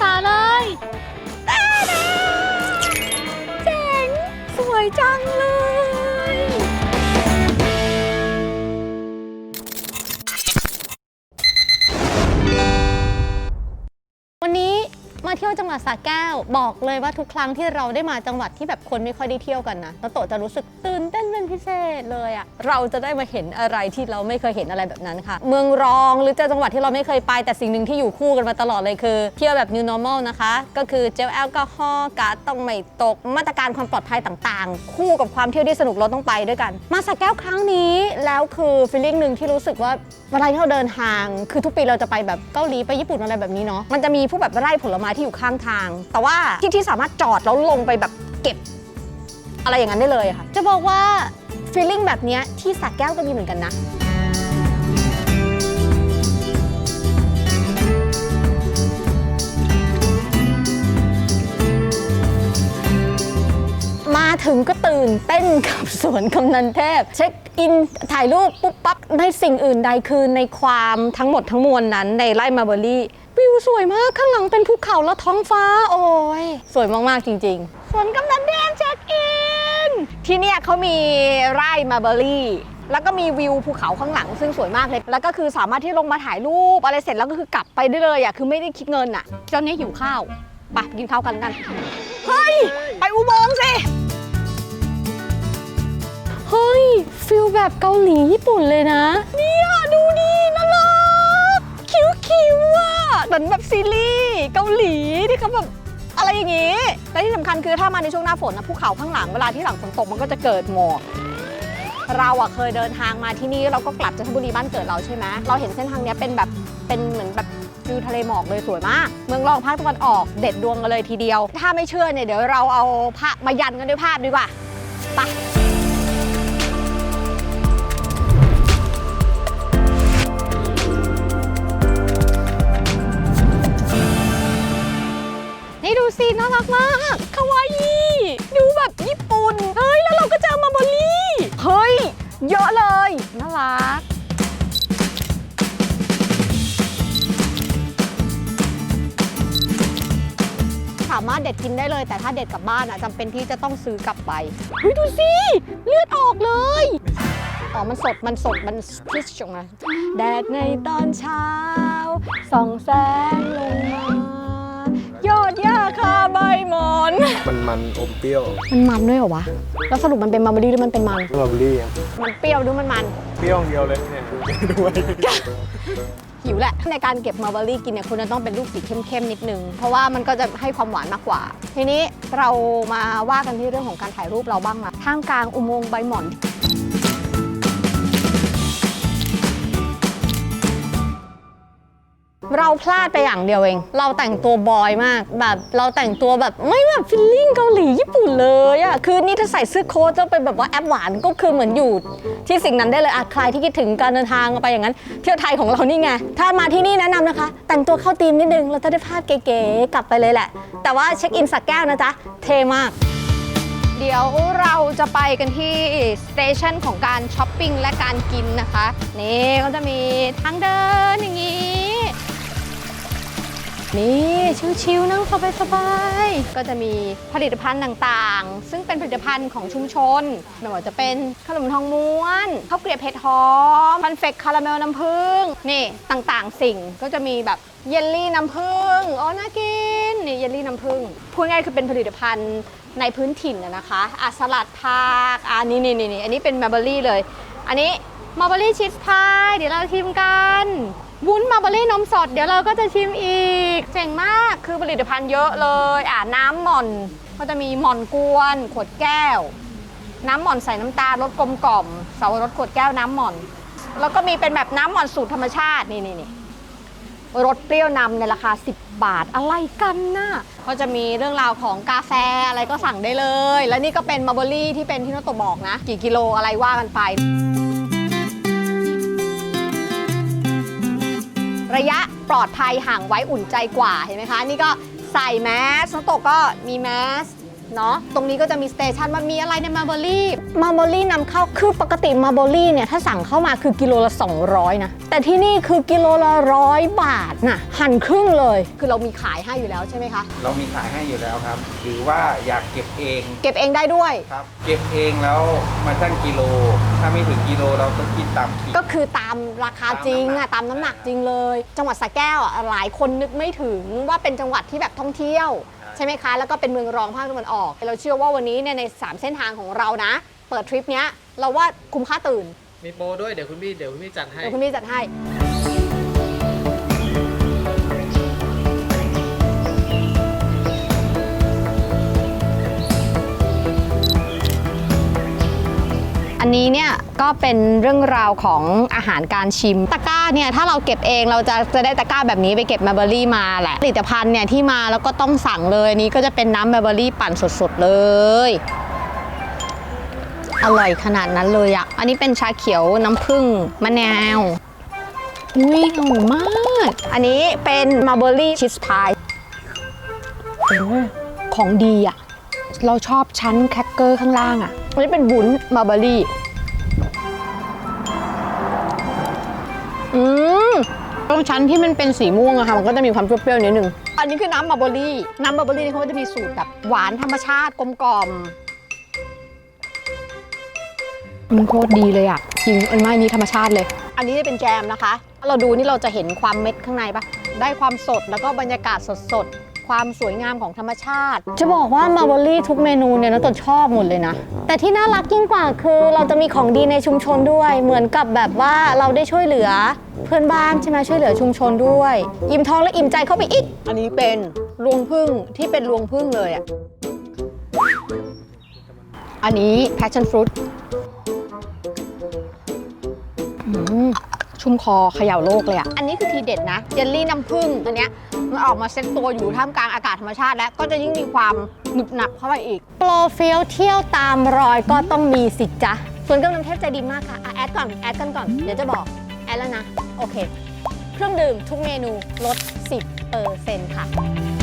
ศาเลยเจ๋ง สวยจังเลย มาเที่ยวจังหวัดสระแก้ว บอกเลยว่าทุกครั้งที่เราได้มาจังหวัดที่แบบคนไม่ค่อยได้เที่ยวกันนะตโตะจะรู้สึกตื่นเต้นเป็นพิเศษเลยอะเราจะได้มาเห็นอะไรที่เราไม่เคยเห็นอะไรแบบนั้นค่ะ เมืองรองหรือจะจังหวัดที่เราไม่เคยไปแต่สิ่งหนึ่งที่อยู่คู่กันมาตลอดเลยคือ เที่ยวแบบ new normal นะคะ ก็คือเจลแอลกอฮอล์กาดต้องไม่ตกมาตรการความปลอดภัยต่างๆ คู่กับความเที่ยวที่สนุกเราต้องไปด้วยกัน มาสระแก้วครั้งนี้แล้วคือฟีลลิ่งหนึ่งที่รู้สึกว่าเวลาที่เราเดินทาง คือทุกปีเราจะไปแบบเกาหลีไปญี่ปุ่นอะไรแบบนี้เนาะมันจะมีพวกแบบไร่ผลไม้ที่อยู่ข้างทาง แต่ว่าที่ที่สามารถจอดแล้วลงไปแบบเก็บ อะไรอย่างนั้นได้เลยค่ะ จะบอกว่าฟีลลิ่งแบบเนี้ยที่สระแก้วก็มีเหมือนกันนะ มาถึงก็ตื่นเต้นกับสวนกำนันเทพ เช็คอินถ่ายรูปปุ๊บปั๊บในสิ่งอื่นใดคือในความทั้งหมดทั้งมวลนั้นในไร่มาเบอรี่ วิวสวยมากข้างหลังเป็นภูเขาและท้องฟ้าโอ้ยสวยมากๆจริงๆ สวนกำนันแดงเช็คอิน ที่เนี่ยเขามีไร่มาเบอรี่ แล้วก็มีวิวภูเขาข้างหลังซึ่งสวยมากเลย แล้วก็คือสามารถที่ลงมาถ่ายรูปอะไรเสร็จแล้วก็คือกลับไปได้เลยอะคือไม่ได้คิดเงินอะเจ้านี้หิวข้าวไปกินข้าวกันกัน เฮ้ย ไปอุโมงค์สิ เฮ้ยฟิลแบบเกาหลีญี่ปุ่นเลยนะ เนี่ยดูดิน่ารัก คิ้วคิ้วๆอะเหมือนแบบซีรีส์เกาหลีที่เขาแบบอะไรอย่างงี้ และที่สำคัญคือถ้ามาในช่วงหน้าฝนนะภูเขาข้างหลังเวลาที่หลังฝนตกมันก็จะเกิดหมอก เราอะเคยเดินทางมาที่นี่เราก็กลับจันทบุรีบ้านเกิดเราใช่ไหมเราเห็นเส้นทางเนี้ยเป็นแบบเป็นเหมือนแบบวิวทะเลหมอกเลยสวยมาก เมืองรองภาคตะวันออกเด็ดดวงกันเลยทีเดียว ถ้าไม่เชื่อเนี่ยเดี๋ยวเราเอาภาพมายันกันด้วยภาพดีกว่าไป นี่ดูสิน่ารักมากคาวาอิดูแบบญี่ปุ่น เฮ้ย แล้วเราก็เจอมาโบลี่ เฮ้ย เยอะเลย น่ารักสามารถเด็ดกินได้เลยแต่ถ้าเด็ดกลับบ้านอะจำเป็นที่จะต้องซื้อกลับไปเฮ้ยดูสิเลือดออกเลยอ๋อมันสดมันสดมันพิชออกมาแดดในตอนเช้าส่องแสงลงมา ยอดหญ้าคาใบหมอน มันมันอมเปรี้ยวมันมันด้วยเหรอวะ แล้วสรุปมันเป็นมาร์บอรี่หรือมันเป็นมัน สตรอเบอรี่อะมันเปรี้ยวหรือมันมัน เปรี้ยวอย่างเดียวเลยเนี่ยด้วยหิวแหละ ในการเก็บมาร์บอรี่กินเนี่ยคุณจะต้องเป็นลูกสีเข้มๆนิดนึง เพราะว่ามันก็จะให้ความหวานมากกว่า ทีนี้เรามาว่ากันที่เรื่องของการถ่ายรูปเราบ้างมาท่ามกลางอุโมงค์ใบหม่อน เราพลาดไปอย่างเดียวเอง เราแต่งตัวบอยมาก แบบเราแต่งตัวแบบไม่แบบฟิลลิ่งเกาหลีญี่ปุ่นเลยอะคือนี่ถ้าใส่เสื้อโค้ทจะเป็นแบบว่าแอปหวานก็คือเหมือนอยู่ที่สิ่งนั้นได้เลยอะใครที่คิดถึงการเดินทางไปอย่างนั้น เที่ยวไทยของเรานี่ไง ถ้ามาที่นี่แนะนำนะคะ แต่งตัวเข้าธีมนิดนึงเราจะได้ภาพเก๋ๆกลับไปเลยแหละ แต่ว่าเช็คอินสักแก้วนะจ๊ะเท่มากเดี๋ยวเราจะไปกันที่สเตชันของการช้อปปิ้งและการกินนะคะ นี่ก็จะมีทางเดินอย่างนี้ นี่ชิวๆนั่งสบายๆก็จะมีผลิตภัณฑ์ต่างๆ ซึ่งเป็นผลิตภัณฑ์ของชุมชนไม่ว่าจะเป็นขนมทองม้วนข้าวเกรียบเผ็ดหอมพันเฟกคาราเมลน้ำผึ้งนี่ต่างๆ สิ่งก็จะมีแบบเยลลี่น้ำผึ้งอ๋อน่ากินนี่เยลลี่น้ำผึ้งพูดง่ายๆคือเป็นผลิตภัณฑ์ในพื้นถิ่นนะคะอะสลัดผักอะนี่นี่นี่อันนี้เป็นมาเบอรี่เลย อันนี้มาเบอรี่ชีสพายเดี๋ยวเราชิมกัน วุ้นมาเบอรี่นมสด เดี๋ยวเราก็จะชิมอีก เจ๋งมากคือผลิตภัณฑ์เยอะเลย อ่าน้ำหม่อนก็จะมีหม่อนกวน ขวดแก้ว น้ำหม่อนใส่น้ำตาลรสกลมกล่อมเสาวรสขวดแก้วน้ำหม่อน แล้วก็มีเป็นแบบน้ำหม่อนสูตรธรรมชาตินี่นี่นี่รสเปรี้ยวนำในราคา 10 บาทอะไรกันน่ะก็จะมีเรื่องราวของกาแฟอะไรก็สั่งได้เลย และนี่ก็เป็นมาร์เบอรี่ที่เป็นที่โนโตะบอกนะ กี่กิโลอะไรว่ากันไป ระยะปลอดภัยห่างไว้อุ่นใจกว่าเห็นไหมคะ นี่ก็ใส่แมสน้องโตกก็มีแมส เนาะตรงนี้ก็จะมีสเตชันว่ามีอะไรในมาร์เบอรี่มาร์เบอรี่นำเข้าคือปกติมาร์เบอรี่เนี่ยถ้าสั่งเข้ามาคือกิโลละ 200 นะ แต่ที่นี่คือกิโลละร้อยบาทนะหั่นครึ่งเลย คือเรามีขายให้อยู่แล้วใช่ไหมคะ เรามีขายให้อยู่แล้วครับ หรือว่าอยากเก็บเองเก็บเองได้ด้วย ครับ เก็บเองแล้วมาชั่งกิโล ถ้าไม่ถึงกิโลเราต้องคิดตามขีด ก็คือตามราคาจริงอะตาตามมน้ำน้ำหหนันักก จริงเลย จังหวัดสระแก้วอะหลายคนนึกไม่ถึงว่าเป็นจังหวัดที่แบบท่องเที่ยว ใช่ใช่ไหมคะ แล้วก็เป็นเมืองรองภาคตะวันออก เราเชื่อว่าวันนี้เนี่ยใน 3 เส้นทางของเรานะ เปิดทริปเนี้ยเราว่าคุ้มค่าตื่น มีโปรด้วยเดี๋ยวคุณพี่เดี๋ยวคุณพี่จัดให้ เดี๋ยวคุณพี่จัดให้ อันนี้เนี่ยก็เป็นเรื่องราวของอาหารการชิมตะกร้าเนี่ยถ้าเราเก็บเองเราจะจะได้ตะกร้าแบบนี้ไปเก็บมาเบอรี่มาแหละผลิตภัณฑ์เนี่ยที่มาแล้วก็ต้องสั่งเลยอันนี้ก็จะเป็นน้ำมาเบอรี่ปั่นสดๆเลยอร่อยขนาดนั้นเลยอะอันนี้เป็นชาเขียวน้ำผึ้งมะนาวอุ้ยอร่อยมาก อันนี้เป็นมาเบอรี่ชีสพายโอ้ของดีอะเราชอบชั้นแครกเกอร์ข้างล่างอะ อันนี้เป็นวุ้นมาเบอรี่ อืมตรงชั้นที่มันเป็นสีม่วงอะค่ะมันก็จะมีความเปรี้ยวๆนิดนึง อันนี้คือน้ำมาเบอรี่ น้ำมาเบอรี่นี่เขาก็จะมีสูตรแบบหวานธรรมชาติกลมกล่อมมันโคตรดีเลยอะจริงอันไม่นี้ธรรมชาติเลย อันนี้จะเป็นแจมนะคะ เราดูนี่เราจะเห็นความเม็ดข้างในปะได้ความสดแล้วก็บรรยากาศสดๆ ความสวยงามของธรรมชาติ จะบอกว่ามาร์บอรี่ทุกเมนูเนี่ยน้องตนชอบหมดเลยนะ แต่ที่น่ารักยิ่งกว่าคือ เราจะมีของดีในชุมชนด้วย เหมือนกับแบบว่าเราได้ช่วยเหลือเพื่อนบ้านใช่ไหมช่วยเหลือชุมชนด้วย อิ่มท้องและอิ่มใจเข้าไปอีก อันนี้เป็นรวงพึ่งที่เป็นรวงพึ่งเลยอะ อันนี้ passion fruit ชุ่มคอเขย่าโลกเลยอะ อันนี้คือทีเด็ดนะเยลลี่น้ำผึ้งอันเนี้ย มันออกมาเซ็ตตัวอยู่ท่ามกลางอากาศธรรมชาติ แล้วก็จะยิ่งมีความหนึบหนับเข้าไปอีก โปรเฟียลเที่ยวตามรอยก็ต้องมีสิจ๊ะส่วนเครื่องดื่มเทพใจดีมากค่ะอะแอดก่อนแอดกันก่อนเดี๋ยวจะบอกแอดแล้วนะ โอเค เครื่องดื่มทุกเมนูลด 10เปอร์เซ็นต์ค่ะจะ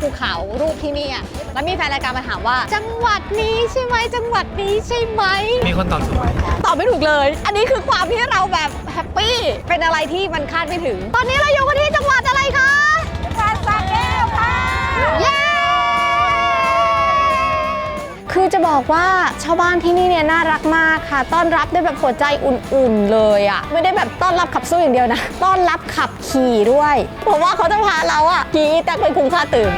ภูเขารูปที่นี่อะแล้วมีแฟนรายการมาถามว่า จังหวัดนี้ใช่ไหมจังหวัดนี้ใช่ไหม มีคนตอบถูกไหมตอบไม่ถูกเลย อันนี้คือความที่เราแบบแฮปปี้ เป็นอะไรที่มันคาดไม่ถึง ตอนนี้เราอยู่กันที่จังหวัดอะไรคะ คือจะบอกว่าชาวบ้านที่นี่เนี่ยน่ารักมากค่ะ ต้อนรับด้วยแบบหัวใจอุ่นๆเลยอะไม่ได้แบบต้อนรับขับสู้อย่างเดียวนะ ต้อนรับขับขี่ด้วยผมว่าเขาจะพาเราอะขี่แต่ไปคุ้มค่าตื่น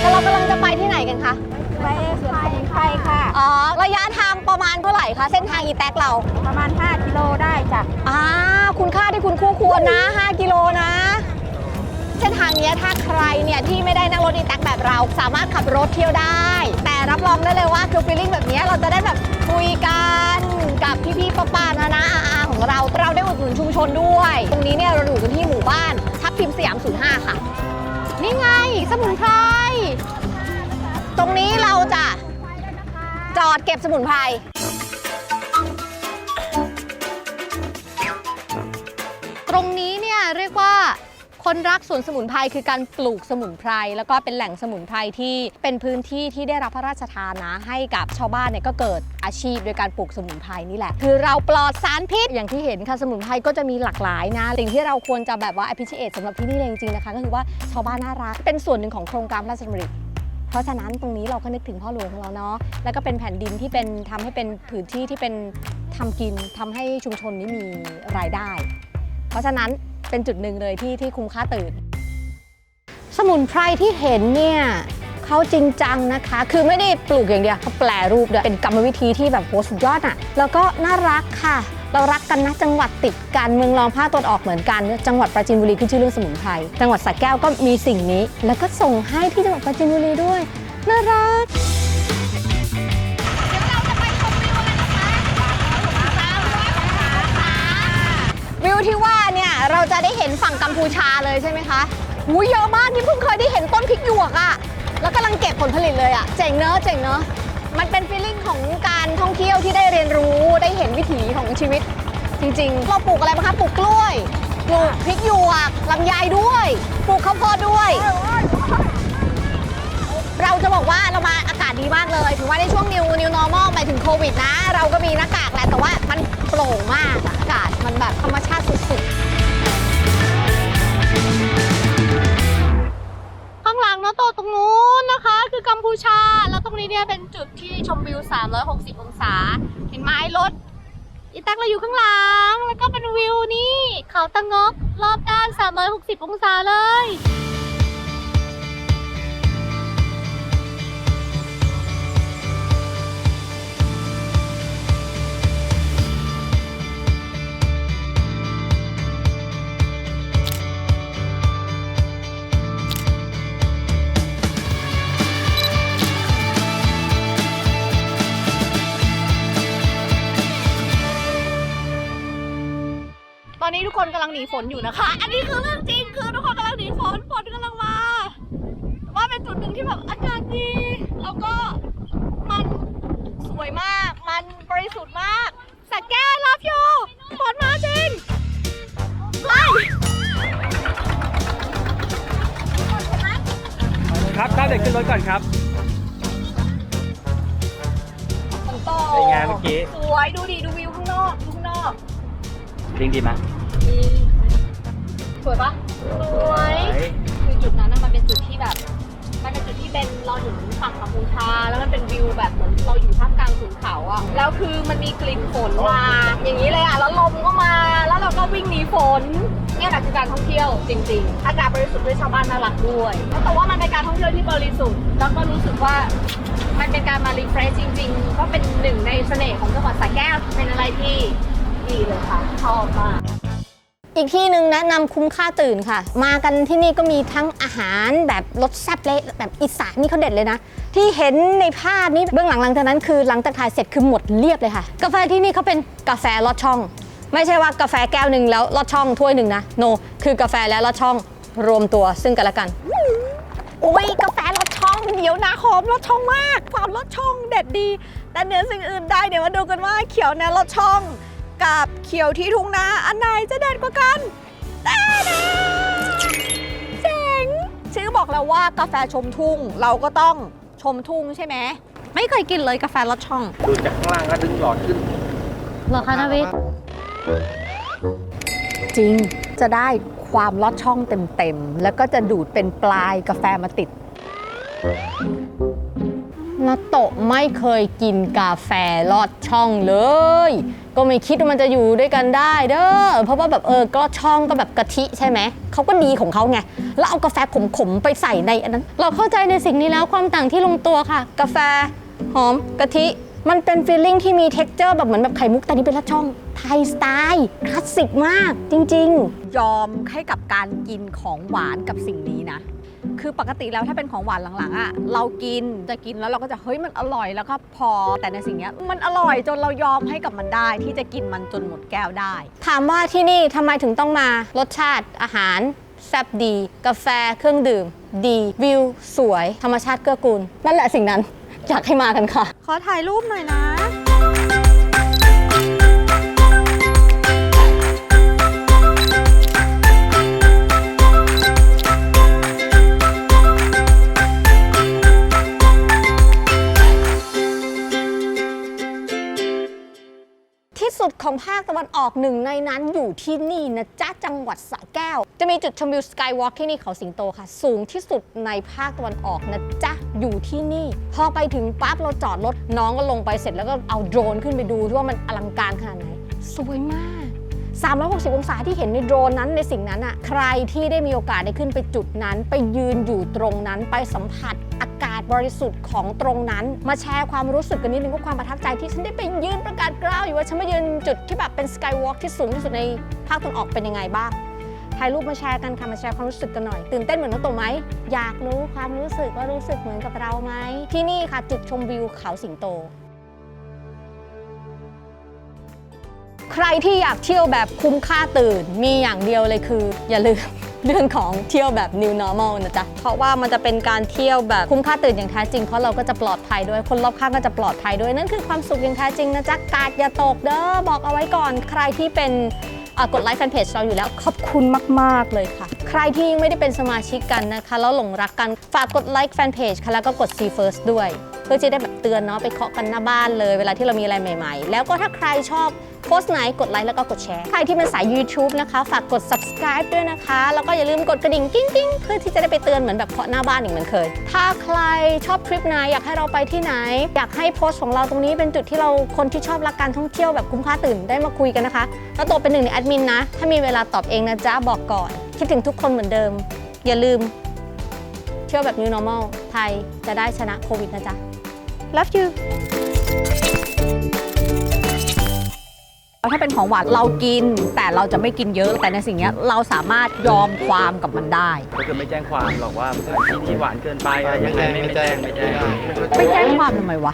แล้วเรากำลังจะไปที่ไหนกันคะไปสวนสมุนไพรค่ะ อ๋อ ระยะทางประมาณเท่าไหร่คะ เส้นทางอีแท็กเรา ประมาณ 5 กิโลได้จ้ะ อ่า คุณค่าที่คุณคู่ควรนะ 5 กิโลนะ เส้นทางนี้ถ้าใครเนี่ยที่ไม่ได้นั่งรถอีแท็กแบบเรา สามารถขับรถเที่ยวได้ แต่รับรองได้เลยว่าคือฟีลลิ่งแบบนี้เราจะได้แบบคุยกันกับพี่ๆป้าๆนะนะอาๆของเราเราได้อุดหนุนชุมชนด้วย ตรงนี้เนี่ยเราอยู่กันที่หมู่บ้านทับทิมสยาม 05 ค่ะ นี่ไงสมุนไพรตรงนี้เราจะจอดเก็บสมุนไพรตรงนี้เนี่ยเรียกว่า คนรักสวนสมุนไพรคือการปลูกสมุนไพรแล้วก็เป็นแหล่งสมุนไพรที่เป็นพื้นที่ที่ได้รับพระราชทานนะให้กับชาวบ้านเนี่ยก็เกิดอาชีพโดยการปลูกสมุนไพรนี่แหละ คือเราปลอดสารพิษอย่างที่เห็นค่ะสมุนไพรก็จะมีหลากหลายนะสิ่งที่เราควรจะแบบว่า appreciate สำหรับที่นี่เลยจริงๆนะคะก็คือว่าชาวบ้านน่ารักเป็นส่วนหนึ่งของโครงการพระราชดำริเพราะฉะนั้นตรงนี้เราก็นึกถึงพ่อหลวงของเราเนาะ แล้วก็เป็นแผ่นดินที่เป็นทำให้เป็นผืนที่ที่เป็นทำกินทำให้ชุมชนนี้มีรายได้ เพราะฉะนั้น เป็นจุดหนึ่งเลยที่ที่คุ้มค่าตื่น สมุนไพรที่เห็นเนี่ยเขาจริงจังนะคะ คือไม่ได้ปลูกอย่างเดียวเขาแปลรูปด้วยเป็นกรรมวิธีที่แบบโหสุดยอดอะ่ะ แล้วก็น่ารักค่ะ เรารักกันนะจังหวัดติดกันเมืองรองภาคตะวันออกเหมือนกัน จังหวัดปราจีนบุรีขึ้นชื่อเรื่องสมุนไพรจังหวัดสระแก้วก็มีสิ่งนี้ แล้วก็ส่งให้ที่จังหวัดปราจีนบุรีด้วยน่ารักวิวที่ว่า เราจะได้เห็นฝั่งกัมพูชาเลยใช่ไหมคะหูเยอะมากนี่เพิ่งเคยได้เห็นต้นพริกหยวกอะแล้วกำลังเก็บผลผลิตเลยอะเจ๋งเนอะเจ๋งเนอะมันเป็นฟีลลิ่งของการท่องเที่ยวที่ได้เรียนรู้ได้เห็นวิถีของชีวิต จริงๆ เราปลูกอะไรบ้างคะปลูกกล้วยปลูกพริกหยวกลำไยด้วยปลูกข้าวโพดด้วย เราจะบอกว่าเรามาอากาศดีมากเลยถึงว่าในช่วง new new normal หมายถึงโควิดนะ เราก็มีหน้ากากแหละแต่ว่ามันโปร่งมากอากาศมันแบบธรรมชาติสุดๆ นาะโตตรงนู้นนะคะ คือกัมพูชา แล้วตรงนี้เนี่ยเป็นจุดที่ชมวิว 360 องศา เห็นไหมรถอีแตักเราอยู่ข้างหลัง แล้วก็เป็นวิวนี่เขาตะงกรอบด้าน 360 องศาเลย ตอนนี้ทุกคนกำลังหนีฝนอยู่นะคะ อันนี้คือเรื่องจริงคือทุกคนกำลังหนีฝนฝนกำลังมาว่าเป็นจุดหนึ่งที่แบบอากาศดี แล้วก็มันสวยมาก มันบริสุทธิ์มากสักแก้รับอยู่ฝนมาจริงไล่ครับถ้าเด็กขึ้นรถก่อนครับ ฝนตกเป็นไงเมื่อกี้ สวยดูดิดูวิว ลิงดีไหมสวยปะสวยคือจุดนั้นน่ะมันเป็นจุดที่แบบ มันเป็นจุดที่เป็นเราอยู่ฝั่งกัมพูชา แล้วมันเป็นวิวแบบเหมือนเราอยู่ท่ามกลางขุนเขาอะแล้วคือมันมีกลิ่นฝนมาอย่างนี้เลยอะแล้วลมก็มา แล้วเราก็วิ่งหนีฝนเนี่ยแหละคือการท่องเที่ยวจริง ๆ อากาศบริสุทธิ์ด้วยชาวบ้านน่ารักด้วยแล้วแต่ว่ามันเป็นการท่องเที่ยวที่บริสุทธิ์แล้วก็รู้สึกว่ามันเป็นการมารีเฟรชจริง ๆ ก็เป็นหนึ่งในเสน่ห์ของจังหวัดสระแก้วเป็นอะไรที่ ดีเลยค่ะชอบมากอีกที่หนึ่งแนะนำคุ้มค่าตื่นค่ะ มากันที่นี่ก็มีทั้งอาหารแบบรสแซ่บเละแบบอีสานนี่เขาเด็ดเลยนะ ที่เห็นในภาพนี้เบื้องหลังหลังจากนั้นคือหลังจากถ่ายเสร็จคือหมดเรียบเลยค่ะ กาแฟที่นี่เขาเป็นกาแฟลอดช่อง ไม่ใช่ว่ากาแฟแก้วหนึ่งแล้วลอดช่องถ้วยหนึ่งนะโนคือกาแฟและลอดช่องรวมตัวซึ่งกันและกันโอ้ยกาแฟรสช่องเดี๋ยวนะหอมรสช่องมาก ความรสช่องเด็ดดี แต่เหนือสิ่งอื่นได้เดี๋ยวมาดูกันว่าเขียวในรสช่อง กับเขียวที่ทุ่งนาอันไหนจะเด็ดกว่ากันแต่เจ๋งชื่อบอกแล้วว่ากาแฟชมทุ่งเราก็ต้องชมทุ่งใช่ไหมไม่เคยกินเลยกาแฟรสช่องดูจากข้างล่างก็ดึงหลอดขึ้นเหรอคะนาวิทจริงจะได้ความลอดช่องเต็มๆ แล้วก็จะดูดเป็นปลายกาแฟมาติด นาโตะไม่เคยกินกาแฟลอดช่องเลย ก็ไม่คิดว่ามันจะอยู่ด้วยกันได้เด้อเพราะว่าแบบเออก็ช่องก็แบบกะทิใช่ไหมเขาก็ดีของเขาไงแล้วเอากาแฟขมๆไปใส่ในอันนั้น เราเข้าใจในสิ่งนี้แล้วความต่างที่ลงตัวค่ะ กาแฟหอมกะทิมันเป็นฟีลลิ่งที่มี t e x t อร์แบบเหมือนแบบไข่มุกแต่นี่เป็นลอดช่อง ไทยสไตล์คลาสสิกมากจริง ๆ ยอมให้กับการกินของหวานกับสิ่งนี้นะ คือปกติแล้วถ้าเป็นของหวานหลังๆอะ่ะเรากินจะกินแล้วเราก็จะเฮ้ยมันอร่อยแล้วก็พอแต่ในสิ่งเนี้ยมันอร่อยจนเรายอมให้กับมันได้ ที่จะกินมันจนหมดแก้วได้ ถามว่าที่นี่ทำไมถึงต้องมารสชาติอาหารแซ่บดี กาแฟเครื่องดื่ม ดีวิว สวย ธรรมชาติเกื้อกูล นั่นแหละสิ่งนั้นอยากให้มากันค่ะ ขอถ่ายรูปหน่อยนะ สุดของภาคตะวันออกหนึ่งในนั้นอยู่ที่นี่นะจ๊ะจังหวัดสระแก้ว จะมีจุดชมวิวสกายวอล์กที่นี่เขาสิงโตค่ะ สูงที่สุดในภาคตะวันออกนะจ๊ะอยู่ที่นี่ พอไปถึงปั๊บเราจอดรถน้องก็ลงไปเสร็จแล้วก็เอาโดรนขึ้นไปดูว่ามันอลังการขนาดไหน สวยมาก 360 องศาที่เห็นในโดรนนั้นในสิ่งนั้นอะใครที่ได้มีโอกาสได้ขึ้นไปจุดนั้น ไปยืนอยู่ตรงนั้นไปสัมผัสอากาศบริสุทธิ์ของตรงนั้น มาแชร์ความรู้สึกกันนิดนึงว่าความประทับใจที่ฉันได้ไปยืนประกาศกล้าวอยู่ว่าฉันมายืนจุดที่แบบเป็นสกายวอล์กที่สูงที่สุดในภาคตะวันออกเป็นยังไงบ้างถ่ายรูปมาแชร์กันค่ะมาแชร์ความรู้สึกกันหน่อย ตื่นเต้นเหมือนน้องตัวไหมอยากรู้ความรู้สึกว่ารู้สึกเหมือนกับเราไหมที่นี่ค่ะจุดชมวิวเขาสิงโต ใครที่อยากเที่ยวแบบคุ้มค่าตื่น มีอย่างเดียวเลยคือ อย่าลืมเรื่องของเที่ยวแบบ new normal นะจ๊ะ เพราะว่ามันจะเป็นการเที่ยวแบบคุ้มค่าตื่นอย่างแท้จริง เพราะเราก็จะปลอดภัยด้วย คนรอบข้างก็จะปลอดภัยด้วย นั่นคือความสุขอย่างแท้จริงนะจ๊ะ กาดอย่าตกเด้อ บอกเอาไว้ก่อน ใครที่เป็นกดไลค์แฟนเพจเราอยู่แล้ว ขอบคุณมาก ๆ เลยค่ะ ใครที่ยังไม่ได้เป็นสมาชิกกันนะคะ แล้วหลงรักกัน ฝากกดไลค์แฟนเพจค่ะ แล้วก็กด see first ด้วย เพื่อจะได้แบบเตือนเนาะไปเคาะกันหน้าบ้านเลย เวลาที่เรามีอะไรใหม่ๆ แล้วก็ถ้าใครชอบโพสต์ไหนกดไลค์แล้วก็กดแชร์ ใครที่เป็นสาย YouTube นะคะ ฝากกด subscribe ด้วยนะคะ แล้วก็อย่าลืมกดกระดิ่งกิ้งกิ้งเพื่อที่จะได้ไปเตือนเหมือนแบบเคาะหน้าบ้านอีกเหมือนเคย ถ้าใครชอบทริปไหนอยากให้เราไปที่ไหน อยากให้โพสต์ของเราตรงนี้เป็นจุดที่เราคนที่ชอบรักการท่องเที่ยวแบบคุ้มค่าตื่นได้มาคุยกันนะคะ แล้วตัวเป็นหนึ่งในแอดมินนะ ถ้ามีเวลาตอบเองนะจ๊ะบอกก่อน คิดถึงทุกคนเหมือนเดิม อย่าลืมเที่ยวแบบ new normal ไทยจะได้ชนะโควิดนะจ๊ะ love you ถ้าเป็นของหวานเรากิน แต่เราจะไม่กินเยอะแต่ในสิ่งเนี้ยเราสามารถยอมความกับมันได้ ก็คือไม่แจ้งความหรอกว่าที่ที่หวานเกินไปอะไรยังไงไม่ไม่แจ้งไม่แจ้งไม่แจ้งความทำไมวะ